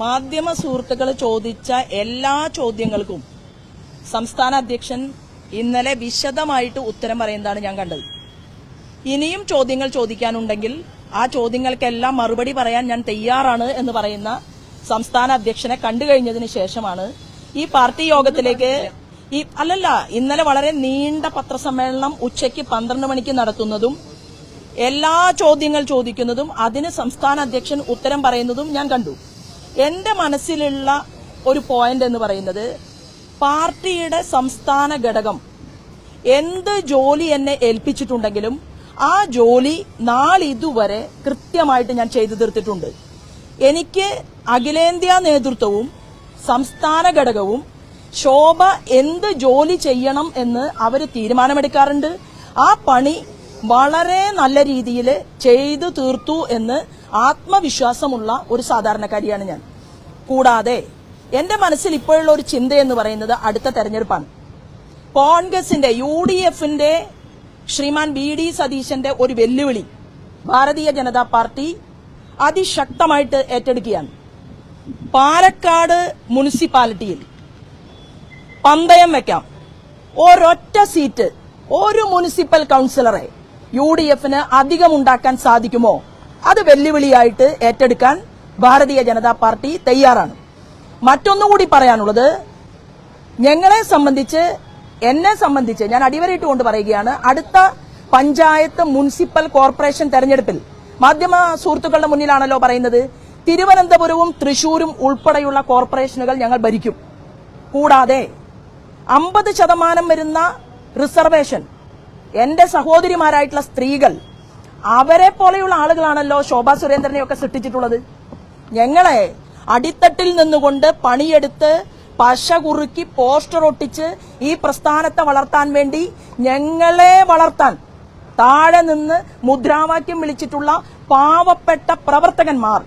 മാധ്യമ സുഹൃത്തുക്കൾ ചോദിച്ച എല്ലാ ചോദ്യങ്ങൾക്കും സംസ്ഥാന അധ്യക്ഷൻ ഇന്നലെ വിശദമായിട്ട് ഉത്തരം പറയുന്നതാണ് ഞാൻ കണ്ടത്. ഇനിയും ചോദ്യങ്ങൾ ചോദിക്കാനുണ്ടെങ്കിൽ ആ ചോദ്യങ്ങൾക്കെല്ലാം മറുപടി പറയാൻ ഞാൻ തയ്യാറാണ് എന്ന് പറയുന്ന സംസ്ഥാന അധ്യക്ഷനെ കണ്ടു കഴിഞ്ഞതിന് ശേഷമാണ് ഈ പാർട്ടി യോഗത്തിലേക്ക് ഈ അല്ലല്ല ഇന്നലെ വളരെ നീണ്ട പത്രസമ്മേളനം ഉച്ചയ്ക്ക് പന്ത്രണ്ട് മണിക്ക് നടത്തുന്നതും എല്ലാ ചോദ്യങ്ങൾ ചോദിക്കുന്നതും അതിന് സംസ്ഥാന അധ്യക്ഷൻ ഉത്തരം പറയുന്നതും ഞാൻ കണ്ടു. എന്റെ മനസ്സിലുള്ള ഒരു പോയിന്റ് എന്ന് പറയുന്നത് പാർട്ടിയുടെ സംസ്ഥാന ഘടകം എന്ത് ജോലി എന്നെ ഏൽപ്പിച്ചിട്ടുണ്ടെങ്കിലും ആ ജോലി നാളിതുവരെ കൃത്യമായിട്ട് ഞാൻ ചെയ്തു തീർത്തിട്ടുണ്ട്. എനിക്ക് അഖിലേന്ത്യാ നേതൃത്വവും സംസ്ഥാന ഘടകവും ശോഭ എന്ത് ജോലി ചെയ്യണം എന്ന് അവർ തീരുമാനമെടുക്കാറുണ്ട്. ആ പണി വളരെ നല്ല രീതിയിൽ ചെയ്തു തീർത്തു എന്ന് ആത്മവിശ്വാസമുള്ള ഒരു സാധാരണക്കാരിയാണ് ഞാൻ. കൂടാതെ എന്റെ മനസ്സിൽ ഇപ്പോഴുള്ള ഒരു ചിന്ത എന്ന് പറയുന്നത് അടുത്ത തെരഞ്ഞെടുപ്പാണ്. കോൺഗ്രസിന്റെ യു ഡി എഫിന്റെ ശ്രീമാൻ ബി ഡി സതീശന്റെ ഒരു വെല്ലുവിളി ഭാരതീയ ജനതാ പാർട്ടി അതിശക്തമായിട്ട് ഏറ്റെടുക്കുകയാണ്. പാലക്കാട് മുനിസിപ്പാലിറ്റിയിൽ പന്തയം വെക്കാം. ഒരൊറ്റ സീറ്റ് ഒരു മുനിസിപ്പൽ കൌൺസിലറെ യു ഡി എഫിന് അധികം ഉണ്ടാക്കാൻ സാധിക്കുമോ? അത് വെല്ലുവിളിയായിട്ട് ഏറ്റെടുക്കാൻ ഭാരതീയ ജനതാ പാർട്ടി തയ്യാറാണ്. മറ്റൊന്നുകൂടി പറയാനുള്ളത് ഞങ്ങളെ സംബന്ധിച്ച് എന്നെ സംബന്ധിച്ച് ഞാൻ അടിവരയിട്ടുകൊണ്ട് പറയുകയാണ് അടുത്ത പഞ്ചായത്ത് മുനിസിപ്പൽ കോർപ്പറേഷൻ തെരഞ്ഞെടുപ്പിൽ മാധ്യമ സുഹൃത്തുക്കളുടെ മുന്നിലാണല്ലോ പറയുന്നത് തിരുവനന്തപുരവും തൃശൂരും ഉൾപ്പെടെയുള്ള കോർപ്പറേഷനുകൾ ഞങ്ങൾ ഭരിക്കും. കൂടാതെ അമ്പത് ശതമാനം വരുന്ന റിസർവേഷൻ എന്റെ സഹോദരിമാരായിട്ടുള്ള സ്ത്രീകൾ അവരെ പോലെയുള്ള ആളുകളാണല്ലോ ശോഭാ സുരേന്ദ്രനെയൊക്കെ സൃഷ്ടിച്ചിട്ടുള്ളത്. ഞങ്ങളെ അടിത്തട്ടിൽ നിന്നുകൊണ്ട് പണിയെടുത്ത് പശ കുറുക്കി പോസ്റ്റർ ഒട്ടിച്ച് ഈ പ്രസ്ഥാനത്തെ വളർത്താൻ വേണ്ടി ഞങ്ങളെ വളർത്താൻ താഴെ നിന്ന് മുദ്രാവാക്യം വിളിച്ചിട്ടുള്ള പാവപ്പെട്ട പ്രവർത്തകന്മാർ.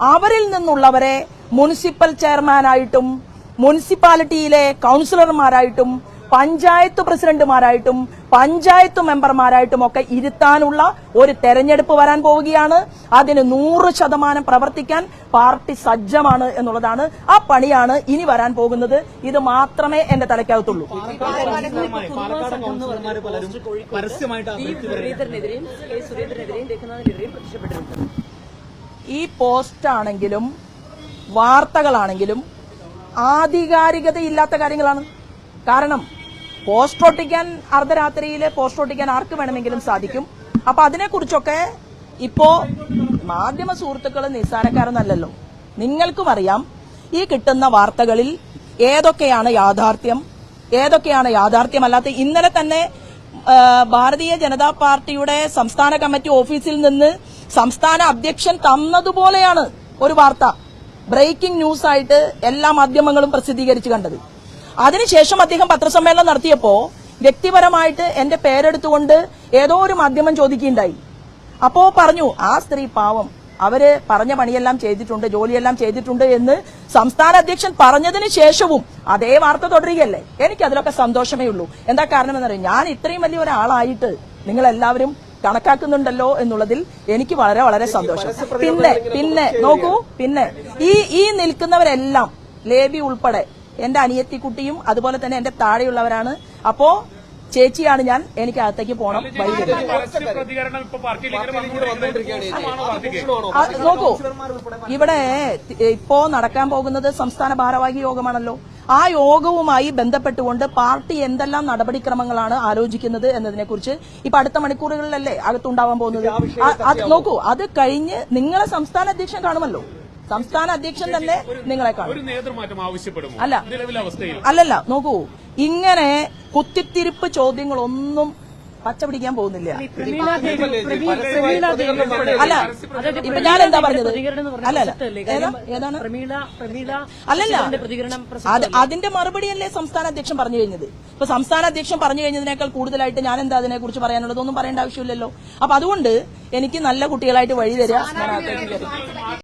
അവരിൽ നിന്നുള്ളവരെ മുനിസിപ്പൽ ചെയർമാനായിട്ടും മുനിസിപ്പാലിറ്റിയിലെ കൗൺസിലർമാരായിട്ടും പഞ്ചായത്ത് പ്രസിഡന്റുമാരായിട്ടും പഞ്ചായത്ത് മെമ്പർമാരായിട്ടും ഒക്കെ ഇരുത്താനുള്ള ഒരു തെരഞ്ഞെടുപ്പ് വരാൻ പോവുകയാണ്. അതിന് നൂറ് ശതമാനം പ്രവർത്തിക്കാൻ പാർട്ടി സജ്ജമാണ് എന്നുള്ളതാണ് ആ പണിയാണ് ഇനി വരാൻ പോകുന്നത്. ഇത് മാത്രമേ എന്റെ തലയ്ക്കകത്തുള്ളൂ. ഈ അതൃപ്തി പറയുന്നു മുരളീധരനെതിരെയും കെ സുരേന്ദ്രനെതിരെയും രഘുനാഥിനെതിരെയും പ്രത്യക്ഷപ്പെട്ടിട്ടുണ്ട് ഈ പോസ്റ്റ് ആണെങ്കിലും വാർത്തകളാണെങ്കിലും ആധികാരികതയില്ലാത്ത കാര്യങ്ങളാണ്. കാരണം പോസ്റ്റ് ഒട്ടിക്കാൻ അർദ്ധരാത്രിയിൽ പോസ്റ്റ് ഒട്ടിക്കാൻ ആർക്ക് വേണമെങ്കിലും സാധിക്കും. അപ്പൊ അതിനെക്കുറിച്ചൊക്കെ ഇപ്പോ മാധ്യമ സുഹൃത്തുക്കൾ നിസ്സാരക്കാരൊന്നല്ലല്ലോ. നിങ്ങൾക്കും അറിയാം ഈ കിട്ടുന്ന വാർത്തകളിൽ ഏതൊക്കെയാണ് യാഥാർത്ഥ്യം ഏതൊക്കെയാണ് യാഥാർത്ഥ്യമല്ലാത്ത ഇന്നലെ തന്നെ ഭാരതീയ ജനതാ പാർട്ടിയുടെ സംസ്ഥാന കമ്മിറ്റി ഓഫീസിൽ നിന്ന് സംസ്ഥാന അധ്യക്ഷൻ തന്നതുപോലെയാണ് ഒരു വാർത്ത. ബ്രേക്കിംഗ് ന്യൂസ് ആയിട്ട് എല്ലാ മാധ്യമങ്ങളും പ്രസിദ്ധീകരിച്ചു കണ്ടത്. അതിനുശേഷം അദ്ദേഹം പത്രസമ്മേളനം നടത്തിയപ്പോ വ്യക്തിപരമായിട്ട് എന്റെ പേരെടുത്തുകൊണ്ട് ഏതോ ഒരു മാധ്യമം ചോദിക്കുകയുണ്ടായി. അപ്പോ പറഞ്ഞു ആ സ്ത്രീ പാവം. അവർ പറഞ്ഞ പണിയെല്ലാം ചെയ്തിട്ടുണ്ട് ജോലിയെല്ലാം ചെയ്തിട്ടുണ്ട് എന്ന് സംസ്ഥാന അധ്യക്ഷൻ പറഞ്ഞതിന് ശേഷവും അതേ വാർത്ത തുടരുകയല്ലേ? എനിക്ക് അതിലൊക്കെ സന്തോഷമേ ഉള്ളൂ. എന്താ കാരണം എന്നറിയാം ഞാൻ ഇത്രയും വലിയ ഒരാളായിട്ട് നിങ്ങൾ എല്ലാവരും കണക്കാക്കുന്നുണ്ടല്ലോ എന്നുള്ളതിൽ എനിക്ക് വളരെ വളരെ സന്തോഷം. പിന്നെ പിന്നെ നോക്കൂ പിന്നെ ഈ ഈ നിൽക്കുന്നവരെല്ലാം ലേബി ഉൾപ്പെടെ എന്റെ അനിയത്തിക്കുട്ടിയും അതുപോലെ തന്നെ എന്റെ താഴെയുള്ളവരാണ്. അപ്പോ ചേച്ചിയാണ് ഞാൻ എനിക്ക് അകത്തേക്ക് പോണം നോക്കൂ. ഇവിടെ ഇപ്പോ നടക്കാൻ പോകുന്നത് സംസ്ഥാന ഭാരവാഹി യോഗമാണല്ലോ. ആ യോഗവുമായി ബന്ധപ്പെട്ടുകൊണ്ട് പാർട്ടി എന്തെല്ലാം നടപടിക്രമങ്ങളാണ് ആലോചിക്കുന്നത് എന്നതിനെ കുറിച്ച് ഇപ്പൊ അടുത്ത മണിക്കൂറുകളിലല്ലേ അകത്തുണ്ടാവാൻ പോകുന്നത്? അത് നോക്കൂ. അത് കഴിഞ്ഞ് നിങ്ങളെ സംസ്ഥാന അധ്യക്ഷൻ കാണുമല്ലോ. സംസ്ഥാന അധ്യക്ഷൻ തന്നെ നിങ്ങളെ കാണും. ഒരു നേതൃമാറ്റം ആവശ്യപ്പെടുമോ? അല്ല. നിലവിലെ അവസ്ഥയിൽ അല്ലല്ല നോക്കൂ. ഇങ്ങനെ കുത്തിത്തിരിപ്പ് ചോദ്യങ്ങളൊന്നും പച്ച പിടിക്കാൻ പോകുന്നില്ല അല്ല ഇപ്പൊ ഞാൻ എന്താ പറഞ്ഞത്? അല്ലല്ല. പ്രസക്തമല്ലേ? ഏതാണ്? പ്രമീള പ്രമീള അല്ലല്ല. അതിന്റെ മറുപടിയല്ലേ സംസ്ഥാന അധ്യക്ഷൻ പറഞ്ഞു കഴിഞ്ഞത്? ഇപ്പൊ സംസ്ഥാന അധ്യക്ഷൻ പറഞ്ഞു കഴിഞ്ഞതിനേക്കാൾ കൂടുതലായിട്ട് ഞാൻ എന്താ അതിനെ കുറിച്ച് പറയാനുള്ളതൊന്നും പറയേണ്ട ആവശ്യമില്ലല്ലോ. അപ്പൊ അതുകൊണ്ട് എനിക്ക് നല്ല കുട്ടികളായിട്ട് വഴി തരിക.